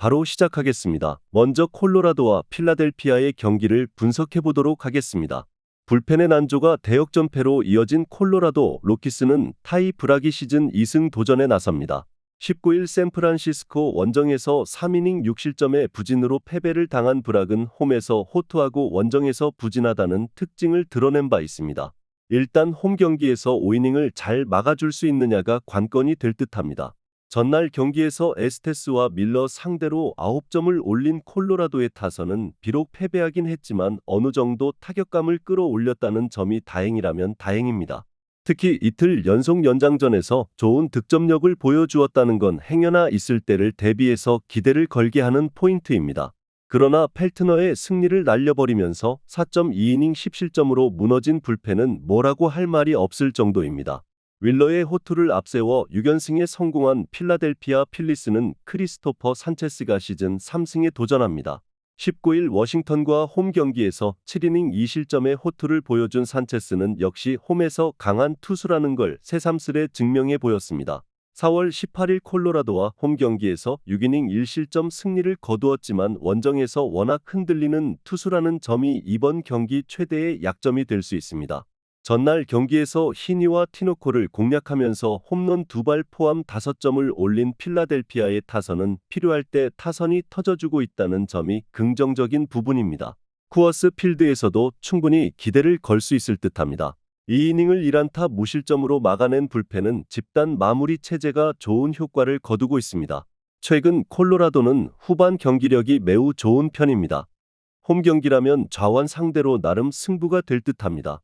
바로 시작하겠습니다. 먼저 콜로라도와 필라델피아의 경기를 분석해 보도록 하겠습니다. 불펜의 난조가 대역전패로 이어진 콜로라도 로키스는 타이 브라기 시즌 2승 도전에 나섭니다. 19일 샌프란시스코 원정에서 3이닝 6실점의 부진으로 패배를 당한 브락은 홈에서 호투하고 원정에서 부진하다는 특징을 드러낸 바 있습니다. 일단 홈 경기에서 5이닝을 잘 막아줄 수 있느냐가 관건이 될 듯합니다. 전날 경기에서 에스테스와 밀러 상대로 9점을 올린 콜로라도의 타선은 비록 패배하긴 했지만 어느 정도 타격감을 끌어올렸다는 점이 다행이라면 다행입니다. 특히 이틀 연속 연장전에서 좋은 득점력을 보여주었다는 건 행여나 있을 때를 대비해서 기대를 걸게 하는 포인트입니다. 그러나 펠트너의 승리를 날려버리면서 4.2이닝 10실점으로 무너진 불펜은 뭐라고 할 말이 없을 정도입니다. 윌러의 호투를 앞세워 6연승에 성공한 필라델피아 필리스는 크리스토퍼 산체스가 시즌 3승에 도전합니다. 19일 워싱턴과 홈 경기에서 7이닝 2실점의 호투를 보여준 산체스는 역시 홈에서 강한 투수라는 걸 새삼스레 증명해 보였습니다. 4월 18일 콜로라도와 홈 경기에서 6이닝 1실점 승리를 거두었지만 원정에서 워낙 흔들리는 투수라는 점이 이번 경기 최대의 약점이 될 수 있습니다. 전날 경기에서 히니와 티노코를 공략하면서 홈런 두 발 포함 5점을 올린 필라델피아의 타선은 필요할 때 타선이 터져주고 있다는 점이 긍정적인 부분입니다. 쿠어스 필드에서도 충분히 기대를 걸 수 있을 듯합니다. 2이닝을 1안타 무실점으로 막아낸 불펜은 집단 마무리 체제가 좋은 효과를 거두고 있습니다. 최근 콜로라도는 후반 경기력이 매우 좋은 편입니다. 홈 경기라면 좌완 상대로 나름 승부가 될 듯합니다.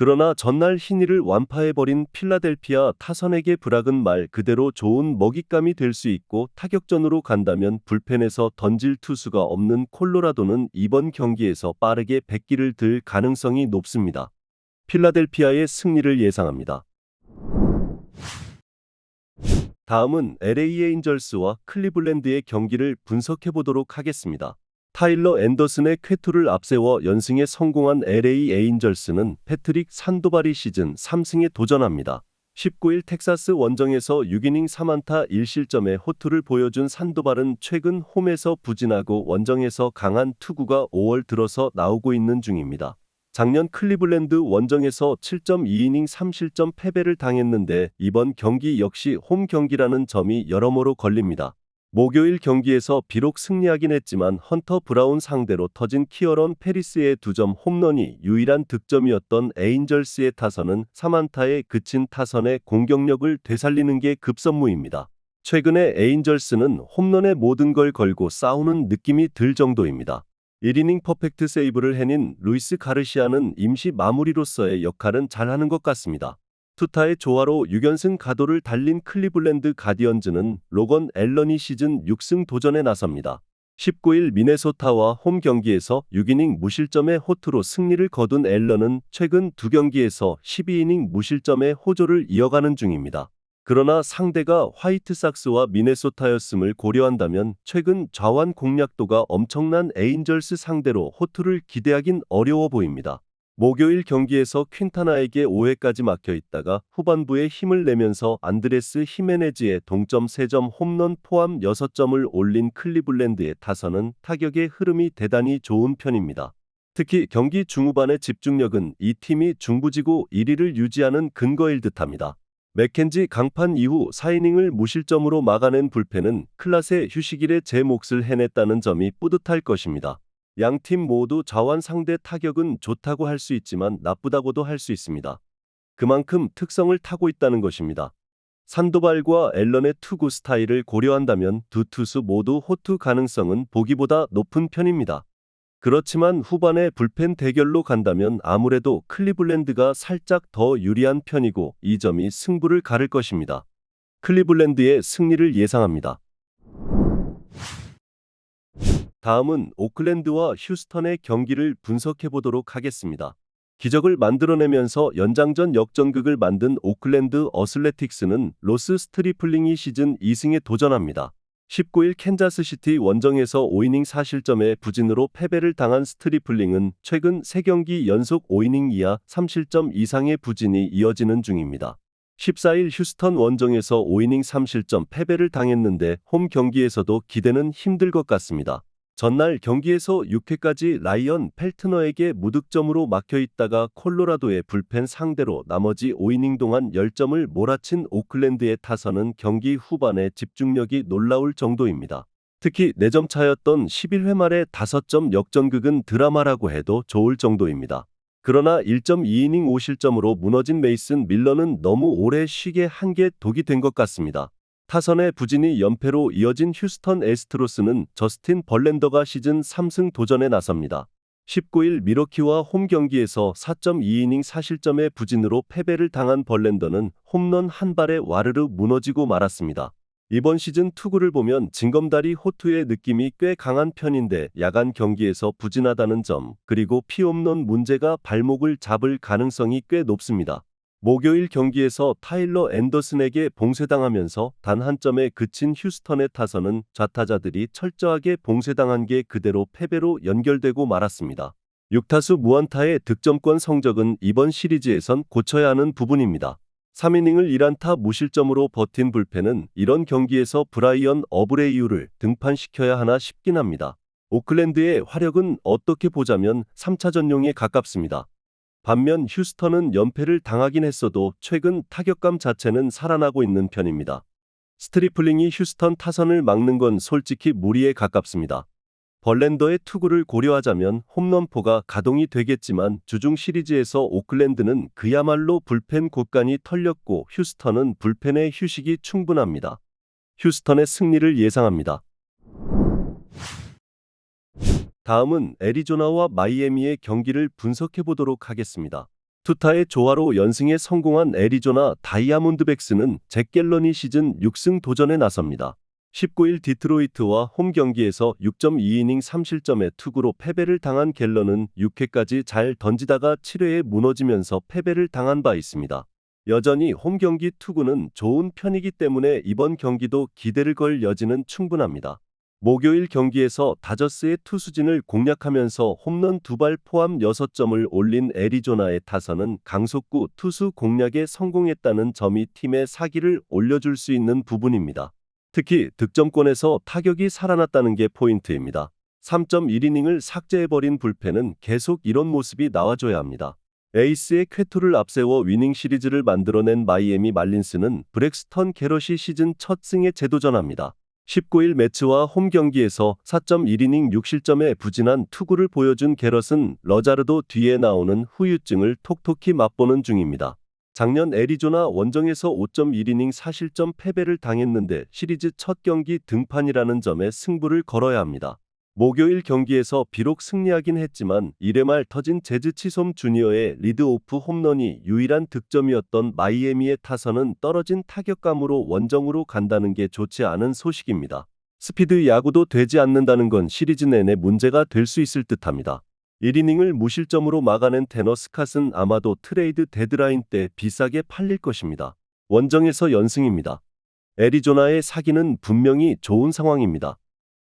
그러나 전날 희니를 완파해버린 필라델피아 타선에게 브락은 말 그대로 좋은 먹잇감이 될 수 있고 타격전으로 간다면 불펜에서 던질 투수가 없는 콜로라도는 이번 경기에서 빠르게 백기를 들 가능성이 높습니다. 필라델피아의 승리를 예상합니다. 다음은 LA 에인절스와 클리블랜드의 경기를 분석해 보도록 하겠습니다. 타일러 앤더슨의 쾌투를 앞세워 연승에 성공한 LA 에인절스는 패트릭 산도바리 시즌 3승에 도전합니다. 19일 텍사스 원정에서 6이닝 3안타 1실점의 호투를 보여준 산도발은 최근 홈에서 부진하고 원정에서 강한 투구가 5월 들어서 나오고 있는 중입니다. 작년 클리블랜드 원정에서 7.2이닝 3실점 패배를 당했는데 이번 경기 역시 홈 경기라는 점이 여러모로 걸립니다. 목요일 경기에서 비록 승리하긴 했지만 헌터 브라운 상대로 터진 키어런 페리스의 두 점 홈런이 유일한 득점이었던 에인절스의 타선은 3안타에 그친 타선의 공격력을 되살리는 게 급선무입니다. 최근에 에인절스는 홈런의 모든 걸 걸고 싸우는 느낌이 들 정도입니다. 1이닝 퍼펙트 세이브를 해낸 루이스 가르시아는 임시 마무리로서의 역할은 잘하는 것 같습니다. 투타의 조화로 6연승 가도를 달린 클리블랜드 가디언즈는 로건 앨런이 시즌 6승 도전에 나섭니다. 19일 미네소타와 홈 경기에서 6이닝 무실점의 호투로 승리를 거둔 앨런은 최근 두 경기에서 12이닝 무실점의 호조를 이어가는 중입니다. 그러나 상대가 화이트삭스와 미네소타였음을 고려한다면 최근 좌완 공략도가 엄청난 에인절스 상대로 호투를 기대하긴 어려워 보입니다. 목요일 경기에서 퀸타나에게 5회까지 막혀 있다가 후반부에 힘을 내면서 안드레스 히메네즈의 동점 3점 홈런 포함 6점을 올린 클리블랜드의 타선은 타격의 흐름이 대단히 좋은 편입니다. 특히 경기 중후반의 집중력은 이 팀이 중부지구 1위를 유지하는 근거일 듯합니다. 맥켄지 강판 이후 4이닝을 무실점으로 막아낸 불펜은 클라스의 휴식일에 제 몫을 해냈다는 점이 뿌듯할 것입니다. 양팀 모두 자완 상대 타격은 좋다고 할 수 있지만 나쁘다고도 할 수 있습니다. 그만큼 특성을 타고 있다는 것입니다. 산도발과 앨런의 투구 스타일을 고려한다면 두 투수 모두 호투 가능성은 보기보다 높은 편입니다. 그렇지만 후반에 불펜 대결로 간다면 아무래도 클리블랜드가 살짝 더 유리한 편이고 이 점이 승부를 가를 것입니다. 클리블랜드의 승리를 예상합니다. 다음은 오클랜드와 휴스턴의 경기를 분석해 보도록 하겠습니다. 기적을 만들어내면서 연장전 역전극을 만든 오클랜드 어슬레틱스는 로스 스트리플링이 시즌 2승에 도전합니다. 19일 캔자스시티 원정에서 5이닝 4실점의 부진으로 패배를 당한 스트리플링은 최근 3경기 연속 5이닝 이하 3실점 이상의 부진이 이어지는 중입니다. 14일 휴스턴 원정에서 5이닝 3실점 패배를 당했는데 홈 경기에서도 기대는 힘들 것 같습니다. 전날 경기에서 6회까지 라이언 펠트너에게 무득점으로 막혀 있다가 콜로라도의 불펜 상대로 나머지 5이닝 동안 10점을 몰아친 오클랜드의 타선은 경기 후반에 집중력이 놀라울 정도입니다. 특히 4점 차였던 11회 말의 5점 역전극은 드라마라고 해도 좋을 정도입니다. 그러나 1.2이닝 5실점으로 무너진 메이슨 밀러는 너무 오래 쉬게 한 게 독이 된 것 같습니다. 타선의 부진이 연패로 이어진 휴스턴 에스트로스는 저스틴 벌렌더가 시즌 3승 도전에 나섭니다. 19일 미러키와 홈 경기에서 4.2이닝 4실점의 부진으로 패배를 당한 벌렌더는 홈런 한 발에 와르르 무너지고 말았습니다. 이번 시즌 투구를 보면 징검다리 호투의 느낌이 꽤 강한 편인데 야간 경기에서 부진하다는 점, 그리고 피홈런 문제가 발목을 잡을 가능성이 꽤 높습니다. 목요일 경기에서 타일러 앤더슨에게 봉쇄당하면서 단 한 점에 그친 휴스턴의 타선은 좌타자들이 철저하게 봉쇄당한 게 그대로 패배로 연결되고 말았습니다. 6타수 무안타의 득점권 성적은 이번 시리즈에선 고쳐야 하는 부분입니다. 3이닝을 1안타 무실점으로 버틴 불펜은 이런 경기에서 브라이언 어브레이유를 등판시켜야 하나 싶긴 합니다. 오클랜드의 화력은 어떻게 보자면 3차 전용에 가깝습니다. 반면 휴스턴은 연패를 당하긴 했어도 최근 타격감 자체는 살아나고 있는 편입니다. 스트리플링이 휴스턴 타선을 막는 건 솔직히 무리에 가깝습니다. 벌렌더의 투구를 고려하자면 홈런포가 가동이 되겠지만 주중 시리즈에서 오클랜드는 그야말로 불펜 곳간이 털렸고 휴스턴은 불펜의 휴식이 충분합니다. 휴스턴의 승리를 예상합니다. 다음은 애리조나와 마이애미의 경기를 분석해 보도록 하겠습니다. 투타의 조화로 연승에 성공한 애리조나 다이아몬드백스는 잭 갤런이 시즌 6승 도전에 나섭니다. 19일 디트로이트와 홈 경기에서 6.2이닝 3실점의 투구로 패배를 당한 갤런은 6회까지 잘 던지다가 7회에 무너지면서 패배를 당한 바 있습니다. 여전히 홈 경기 투구는 좋은 편이기 때문에 이번 경기도 기대를 걸 여지는 충분합니다. 목요일 경기에서 다저스의 투수진을 공략하면서 홈런 두 발 포함 6점을 올린 애리조나의 타선은 강속구 투수 공략에 성공했다는 점이 팀의 사기를 올려줄 수 있는 부분입니다. 특히 득점권에서 타격이 살아났다는 게 포인트입니다. 3.1이닝을 삭제해버린 불펜은 계속 이런 모습이 나와줘야 합니다. 에이스의 쾌투를 앞세워 위닝 시리즈를 만들어낸 마이애미 말린스는 브렉스턴 게럿이 시즌 첫 승에 재도전합니다. 19일 매치와 홈 경기에서 4.1이닝 6실점의 부진한 투구를 보여준 게럿은 러자르도 뒤에 나오는 후유증을 톡톡히 맛보는 중입니다. 작년 애리조나 원정에서 5.1이닝 4실점 패배를 당했는데 시리즈 첫 경기 등판이라는 점에 승부를 걸어야 합니다. 목요일 경기에서 비록 승리하긴 했지만 1회 말 터진 제즈 치솜 주니어의 리드오프 홈런이 유일한 득점이었던 마이애미의 타선은 떨어진 타격감으로 원정으로 간다는 게 좋지 않은 소식입니다. 스피드 야구도 되지 않는다는 건 시리즈 내내 문제가 될 수 있을 듯합니다. 1이닝을 무실점으로 막아낸 테너 스캇은 아마도 트레이드 데드라인 때 비싸게 팔릴 것입니다. 원정에서 연승입니다. 애리조나의 사기는 분명히 좋은 상황입니다.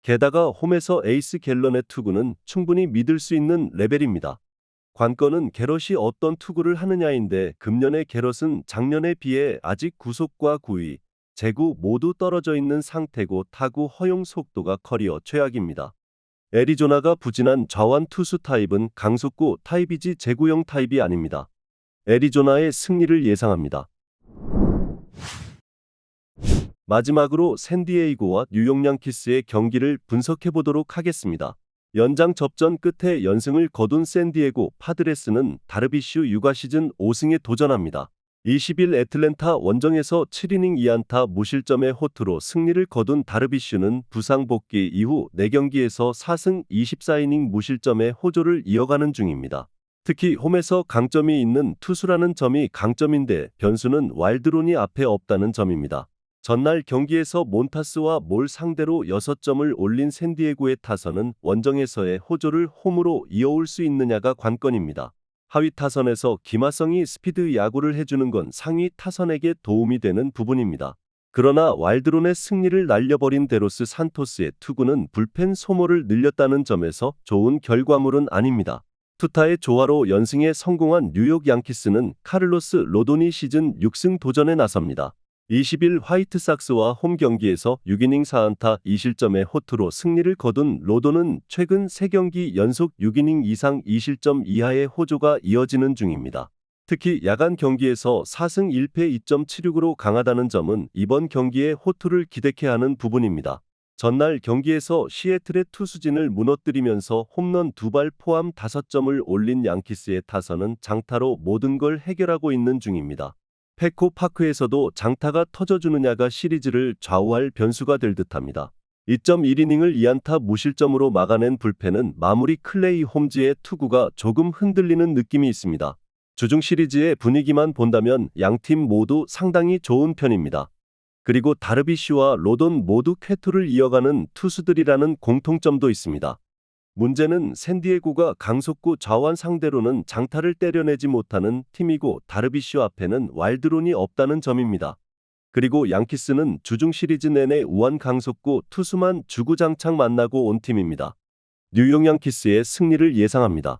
게다가 홈에서 에이스 갤런의 투구는 충분히 믿을 수 있는 레벨입니다. 관건은 게럿이 어떤 투구를 하느냐인데 금년의 게럿은 작년에 비해 아직 구속과 구위, 제구 모두 떨어져 있는 상태고 타구 허용 속도가 커리어 최악입니다. 애리조나가 부진한 좌완 투수 타입은 강속구 타입이지 제구형 타입이 아닙니다. 애리조나의 승리를 예상합니다. 마지막으로 샌디에이고와 뉴욕 양키스의 경기를 분석해 보도록 하겠습니다. 연장 접전 끝에 연승을 거둔 샌디에고 파드레스는 다르비슈 육아 시즌 5승에 도전합니다. 20일 애틀랜타 원정에서 7이닝 2안타 무실점의 호투로 승리를 거둔 다르비슈는 부상 복귀 이후 4경기에서 4승 24이닝 무실점의 호조를 이어가는 중입니다. 특히 홈에서 강점이 있는 투수라는 점이 강점인데 변수는 와일드론이 앞에 없다는 점입니다. 전날 경기에서 몬타스와 몰 상대로 6점을 올린 샌디에고의 타선은 원정에서의 호조를 홈으로 이어올 수 있느냐가 관건입니다. 하위 타선에서 기마성이 스피드 야구를 해주는 건 상위 타선에게 도움이 되는 부분입니다. 그러나 와일드론의 승리를 날려버린 데로스 산토스의 투구는 불펜 소모를 늘렸다는 점에서 좋은 결과물은 아닙니다. 투타의 조화로 연승에 성공한 뉴욕 양키스는 카를로스 로돈이 시즌 6승 도전에 나섭니다. 20일 화이트삭스와 홈 경기에서 6이닝 4안타 2실점의 호투로 승리를 거둔 로돈은 최근 3경기 연속 6이닝 이상 2실점 이하의 호조가 이어지는 중입니다. 특히 야간 경기에서 4승 1패 2.76으로 강하다는 점은 이번 경기에 호투를 기대케 하는 부분입니다. 전날 경기에서 시애틀의 투수진을 무너뜨리면서 홈런 두 발 포함 5점을 올린 양키스의 타선은 장타로 모든 걸 해결하고 있는 중입니다. 페코 파크에서도 장타가 터져주느냐가 시리즈를 좌우할 변수가 될 듯합니다. 2.1이닝을 2안타 무실점으로 막아낸 불펜은 마무리 클레이 홈즈의 투구가 조금 흔들리는 느낌이 있습니다. 주중 시리즈의 분위기만 본다면 양팀 모두 상당히 좋은 편입니다. 그리고 다르비쉬와 로돈 모두 쾌투를 이어가는 투수들이라는 공통점도 있습니다. 문제는 샌디에고가 강속구 좌완 상대로는 장타를 때려내지 못하는 팀이고 다르비쉬 앞에는 와일드론이 없다는 점입니다. 그리고 양키스는 주중 시리즈 내내 우한 강속구 투수만 주구장창 만나고 온 팀입니다. 뉴욕 양키스의 승리를 예상합니다.